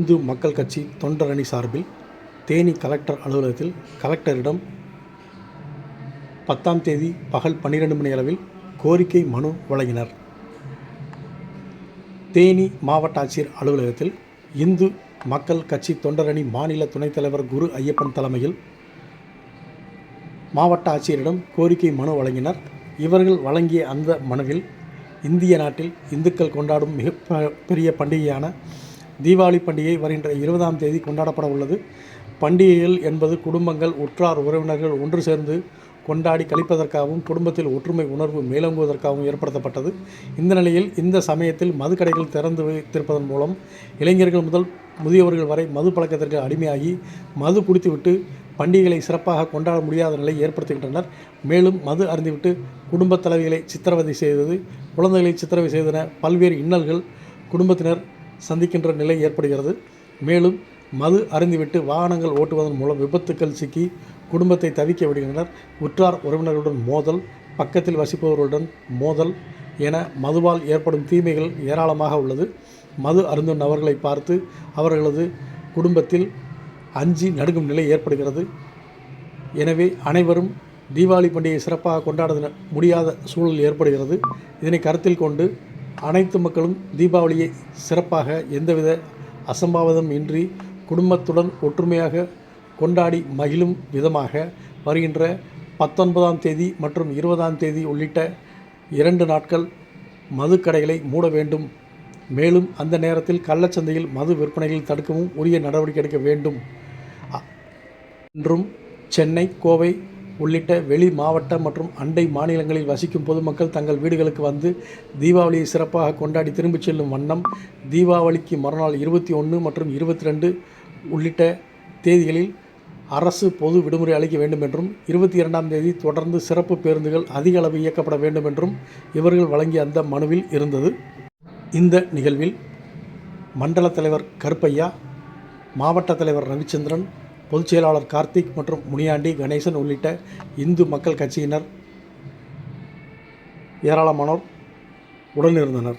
இந்து மக்கள் கட்சி தொண்டரணி சார்பில் தேனி கலெக்டர் அலுவலகத்தில் கலெக்டரிடம் பத்தாம் தேதி பகல் பன்னிரண்டு மணி அளவில் கோரிக்கை மனு வழங்கினர். தேனி மாவட்ட ஆட்சியர் அலுவலகத்தில் இந்து மக்கள் கட்சி தொண்டரணி மாநில துணைத் தலைவர் குரு ஐயப்பன் தலைமையில் மாவட்ட ஆட்சியரிடம் கோரிக்கை மனு வழங்கினர். இவர்கள் வழங்கிய அந்த மனுவில் இந்திய நாட்டில் இந்துக்கள் கொண்டாடும் மிக பெரிய பண்டிகையான தீபாவளி பண்டிகை வருகின்ற இருபதாம் தேதி கொண்டாடப்பட உள்ளது. பண்டிகைகள் என்பது குடும்பங்கள் உற்றார் உறவினர்கள் ஒன்று சேர்ந்து கொண்டாடி கழிப்பதற்காகவும் குடும்பத்தில் ஒற்றுமை உணர்வு மேலோங்குவதற்காகவும் ஏற்படுத்தப்பட்டது. இந்த நிலையில் இந்த சமயத்தில் மதுக்கடைகள் திறந்து வைத்திருப்பதன் மூலம் இளைஞர்கள் முதல் முதியவர்கள் வரை மது பழக்கத்திற்கு அடிமையாகி மது குடித்துவிட்டு பண்டிகைகளை சிறப்பாக கொண்டாட முடியாத நிலை ஏற்படுத்துகின்றனர். மேலும் மது அருந்திவிட்டு குடும்பத் தலைவிகளை சித்திரவதை செய்தது குழந்தைகளை சித்திரவதை செய்தன பல்வேறு இன்னல்கள் குடும்பத்தினர் சந்திக்கின்ற நிலை ஏற்படுகிறது. மேலும் மது அருந்திவிட்டு வாகனங்கள் ஓட்டுவதன் மூலம் விபத்துக்கள் சிக்கி குடும்பத்தை தவிக்க விடுகின்றனர். உற்றார் உறவினர்களுடன் மோதல் பக்கத்தில் வசிப்பவர்களுடன் மோதல் என மதுவால் ஏற்படும் தீமைகள் ஏராளமாக உள்ளது. மது அருந்தும் நபர்களை பார்த்து அவர்களது குடும்பத்தில் அஞ்சி நடுங்கும் நிலை ஏற்படுகிறது. எனவே அனைவரும் தீபாவளி பண்டிகையை சிறப்பாக கொண்டாட முடியாத சூழல் ஏற்படுகிறது. இதனை கருத்தில் கொண்டு அனைத்து மக்களும் தீபாவளியை சிறப்பாக எந்தவித அசம்பாவிதம் இன்றி குடும்பத்துடன் ஒற்றுமையாக கொண்டாடி மகிழும் விதமாக வருகின்ற பத்தொன்பதாம் தேதி மற்றும் இருபதாம் தேதி உள்ளிட்ட இரண்டு நாட்கள் மதுக்கடைகளை மூட வேண்டும். மேலும் அந்த நேரத்தில் கள்ளச்சந்தையில் மது விற்பனைகளை தடுக்கவும் உரிய நடவடிக்கை எடுக்க வேண்டும். என்றும் சென்னை கோவை உள்ளிட்ட வெளி மாவட்ட மற்றும் அண்டை மாநிலங்களில் வசிக்கும் பொதுமக்கள் தங்கள் வீடுகளுக்கு வந்து தீபாவளியை சிறப்பாக கொண்டாடி திரும்பிச் செல்லும் வண்ணம் தீபாவளிக்கு மறுநாள் இருபத்தி ஒன்று மற்றும் இருபத்தி ரெண்டு உள்ளிட்ட தேதிகளில் அரசு பொது விடுமுறை அளிக்க வேண்டும் என்றும் இருபத்தி இரண்டாம் தேதி தொடர்ந்து சிறப்பு பேருந்துகள் அதிக அளவு இயக்கப்பட வேண்டும் என்றும் இவர்கள் வழங்கிய அந்த மனுவில் இருந்தது. இந்த நிகழ்வில் மண்டல தலைவர் கருப்பையா மாவட்ட தலைவர் ரவிச்சந்திரன் பொதுச் செயலாளர் கார்த்திக் மற்றும் முனியாண்டி கணேசன் உள்ளிட்ட இந்து மக்கள் கட்சியினர் ஏராளமானோர் உடனிருந்தனர்.